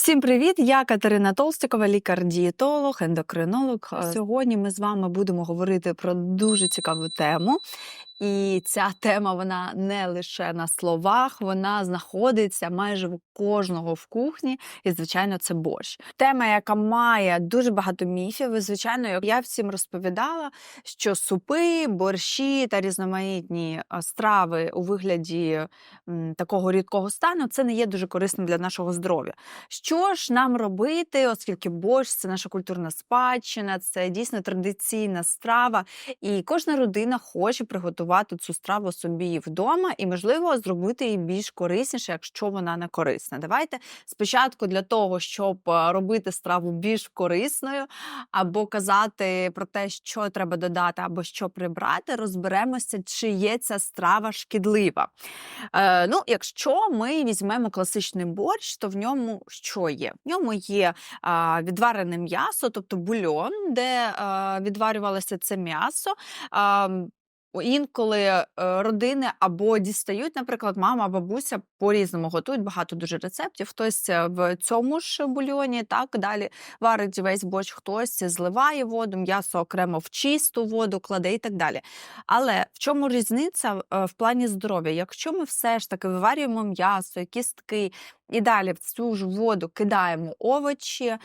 Всім привіт! Я Катерина Толстикова, лікар-дієтолог, ендокринолог. Е, Сьогодні ми з вами будемо говорити про дуже цікаву тему. І ця тема вона не лише на словах, вона знаходиться майже в кожного в кухні, і звичайно, це борщ. Тема, яка має дуже багато міфів. І, звичайно, я всім розповідала, що супи, борщі та різноманітні страви у вигляді такого рідкого стану це не є дуже корисним для нашого здоров'я. Що ж нам робити, оскільки борщ це наша культурна спадщина, це дійсно традиційна страва, і кожна родина хоче приготувати цю страву собі вдома і, можливо, зробити її більш корисніше, якщо вона не корисна. Давайте спочатку для того, щоб е, робити страву більш корисною, або казати про те, що треба додати, або що прибрати, розберемося, чи є ця страва шкідлива. Е, ну, якщо ми візьмемо класичний борщ, то в ньому що є? В ньому є а, відварене м'ясо, тобто бульон, де а, відварювалося це м'ясо. О, Інколи е, родини або дістають, наприклад, мама, бабуся по-різному готують багато дуже рецептів. Хтось е, в цьому ж бульйоні, так далі варить весь борщ, хтось зливає воду, м'ясо окремо в чисту воду кладе і так далі. Але в чому різниця е, в плані здоров'я? Якщо ми все ж таки виварюємо м'ясо, кістки і далі в цю ж воду кидаємо овочі,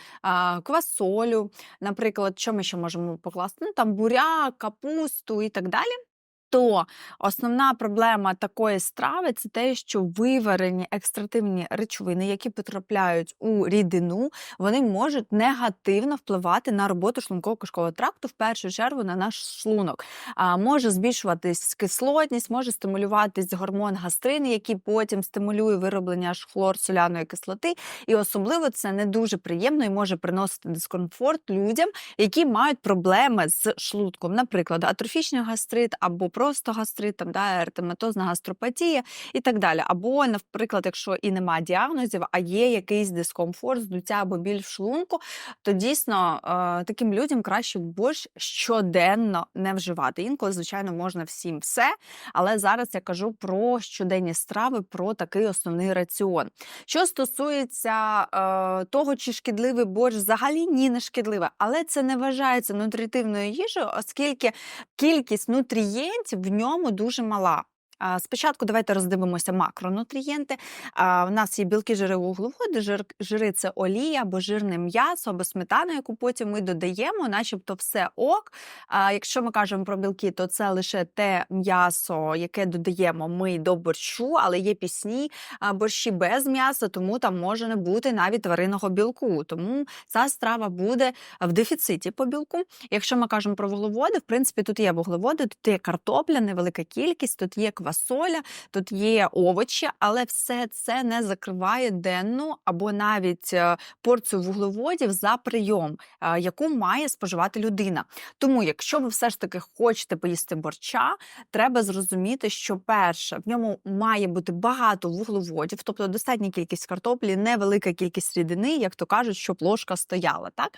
квасолю, наприклад, що ми ще можемо покласти? Ну там буряк, капусту і так далі. То основна проблема такої страви це те, що виварені екстративні речовини, які потрапляють у рідину, вони можуть негативно впливати на роботу шлунково-кишкового тракту, в першу чергу на наш шлунок. А, може збільшуватись кислотність, може стимулюватись гормон гастрини, який потім стимулює вироблення аж хлорсоляної кислоти. І особливо це не дуже приємно і може приносити дискомфорт людям, які мають проблеми з шлунком, наприклад, атрофічний гастрит або просто гастрит, там, да, ертематозна гастропатія і так далі. Або, наприклад, якщо і немає діагнозів, а є якийсь дискомфорт, здуття або біль в шлунку, то дійсно е, таким людям краще борщ щоденно не вживати. Інколи, звичайно, можна всім все, але зараз я кажу про щоденні страви, про такий основний раціон. Що стосується е, того, чи шкідливий борщ, взагалі ні, не шкідливе, але це не вважається нутритивною їжею, оскільки кількість нутрієнтів в ньому дуже мала. Спочатку давайте роздивимося макронутрієнти. У нас є білки, жири, вуглеводи, жир, жири це олія або жирне м'ясо, або сметана, яку потім ми додаємо, начебто все ок. А Якщо ми кажемо про білки, то це лише те м'ясо, яке додаємо ми до борщу, але є пісні борщі без м'яса, тому там може не бути навіть тваринного білку. Тому ця страва буде в дефіциті по білку. Якщо ми кажемо про вуглеводи, в принципі, тут є вуглеводи, тут є картопля, невелика кількість, тут є квасоля, тут є овочі, але все це не закриває денну або навіть е, порцію вуглеводів за прийом, е, яку має споживати людина. Тому, якщо ви все ж таки хочете поїсти борча, треба зрозуміти, що перше в ньому має бути багато вуглеводів, тобто достатня кількість картоплі, невелика кількість рідини, як то кажуть, щоб ложка стояла. Так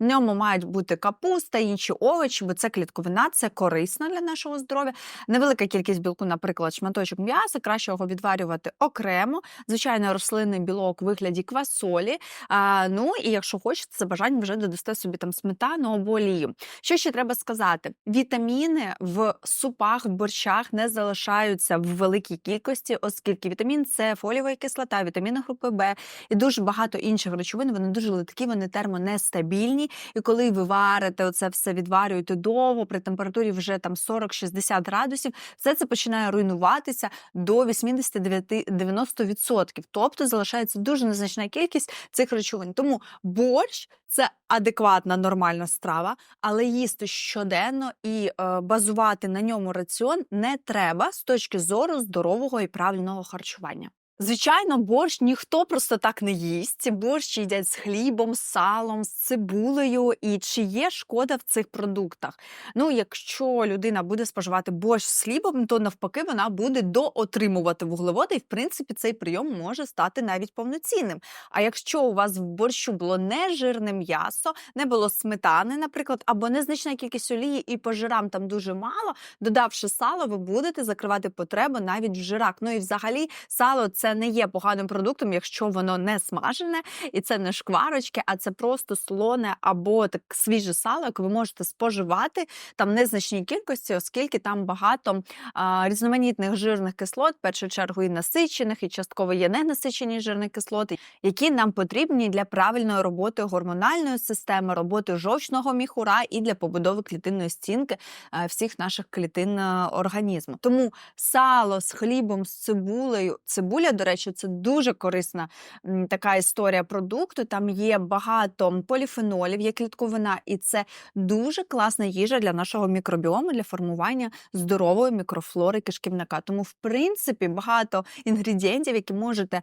в ньому мають бути капуста, інші овочі, бо це клітковина, це корисно для нашого здоров'я. Невелика кількість білку, наприклад, шматочок м'яса, краще його відварювати окремо. Звичайно, рослинний білок у вигляді квасолі. А, ну і якщо хочете, за бажанням вже додасте собі там сметану або олію. Що ще треба сказати? Вітаміни в супах, в борщах не залишаються в великій кількості, оскільки вітамін С, фолієва кислота, вітаміни групи Б і дуже багато інших речовин. Вони дуже литкі, вони термонестабільні. І коли ви варите оце все відварюєте довго при температурі вже там 40-60 градусів, все це починає руйнуватися до 89-90%. Тобто залишається дуже незначна кількість цих речовин. Тому борщ це адекватна нормальна страва, але їсти щоденно і е, базувати на ньому раціон не треба з точки зору здорового і правильного харчування. Звичайно, борщ ніхто просто так не їсть. Борщ їдять з хлібом, з салом, з цибулею. І чи є шкода в цих продуктах? Ну, якщо людина буде споживати борщ з хлібом, то навпаки вона буде доотримувати вуглеводи, і в принципі цей прийом може стати навіть повноцінним. А якщо у вас в борщу було не жирне м'ясо, не було сметани, наприклад, або незначна кількість олії, і по жирам там дуже мало, додавши сало, ви будете закривати потребу навіть в жирах. Ну і взагалі сало це це не є поганим продуктом, якщо воно не смажене і це не шкварочки, а це просто солоне або так свіже сало, яке ви можете споживати там в незначній кількості, оскільки там багато а, різноманітних жирних кислот, в першу чергу і насичених, і частково є ненасичені жирні кислоти, які нам потрібні для правильної роботи гормональної системи, роботи жовчного міхура і для побудови клітинної стінки е, всіх наших клітин е, організму. Тому сало з хлібом, з цибулею. Цибуля, до речі, це дуже корисна така історія продукту. Там є багато поліфенолів, є клітковина, і це дуже класна їжа для нашого мікробіому, для формування здорової мікрофлори кишківника. Тому, в принципі, багато інгредієнтів, які можете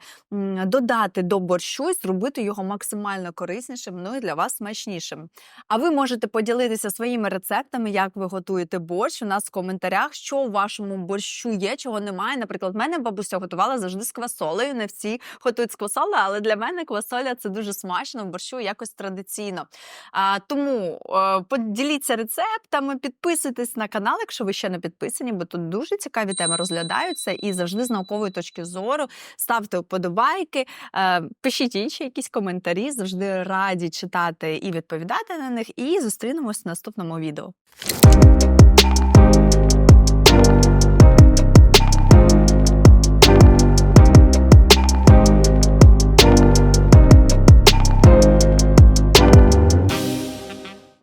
додати до борщу і зробити його максимально кориснішим, ну і для вас смачнішим. А ви можете поділитися своїми рецептами, як ви готуєте борщ у нас в коментарях, що у вашому борщу є, чого немає. Наприклад, мене бабуся готувала завжди з квасолею. Не всі готують з квасолею, але для мене квасоля це дуже смачно в борщу якось традиційно. А, тому е, поділіться рецептами, підписуйтесь на канал, якщо ви ще не підписані, бо тут дуже цікаві теми розглядаються і завжди з наукової точки зору. Ставте вподобайки, е, пишіть інші якісь коментарі. Завжди раді читати і відповідати на них. І зустрінемось в наступному відео.